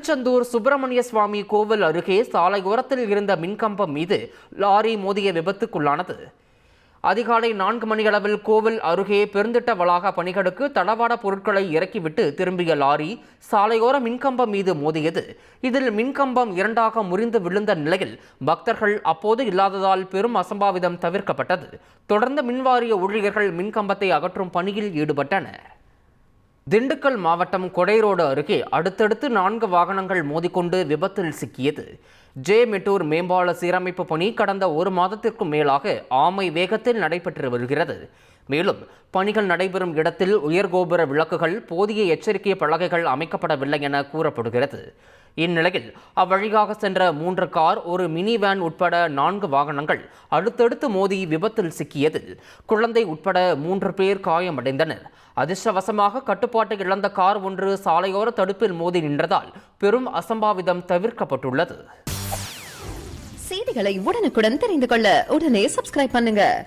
திருச்செந்தூர் சுப்பிரமணிய சுவாமி கோவில் அருகே சாலையோரத்தில் இருந்த மின்கம்பம் மீது லாரி மோதிய விபத்துக்குள்ளானது. அதிகாலை நான்கு மணியளவில் கோவில் அருகே பெருந்திட்ட வளாக பணிகளுக்கு தளவாட பொருட்களை இறக்கிவிட்டு திரும்பிய லாரி சாலையோர மின்கம்பம் மீது மோதியது. இதில் மின்கம்பம் இரண்டாக முறிந்து விழுந்த நிலையில் பக்தர்கள் அப்போது இல்லாததால் பெரும் அசம்பாவிதம் தவிர்க்கப்பட்டது. தொடர்ந்து மின்வாரிய ஊழியர்கள் மின்கம்பத்தை அகற்றும் பணியில் ஈடுபட்டனர். திண்டுக்கல் மாவட்டம் கொடைரோடு அருகே அடுத்தடுத்து நான்கு வாகனங்கள் மோதிக்கொண்டு விபத்தில் சிக்கியது. ஜே மெட்டூர் மேம்பால சீரமைப்பு பணி கடந்த ஒரு மாதத்திற்கும் மேலாக ஆமை வேகத்தில் நடைபெற்று வருகிறது. மேலும் பணிகள் நடைபெறும் இடத்தில் உயர்கோபுர விளக்குகள் போதிய எச்சரிக்கை பலகைகள் அமைக்கப்படவில்லை என கூறப்படுகிறது. இந்நிலையில் அவ்வழியாக சென்ற மூன்று கார் ஒரு மினி வேன் உட்பட நான்கு வாகனங்கள் அடுத்தடுத்து மோதி விபத்தில் சிக்கியதில் குழந்தை உட்பட மூன்று பேர் காயமடைந்தனர். அதிர்ஷ்டவசமாக கட்டுப்பாட்டை இழந்த கார் ஒன்று சாலையோர தடுப்பில் மோதி நின்றதால் பெரும் அசம்பாவிதம் தவிர்க்கப்பட்டுள்ளது. செய்திகளை உடனுக்குடன் தெரிந்து கொள்ள உடனே சப்ஸ்கிரைப் பண்ணுங்க.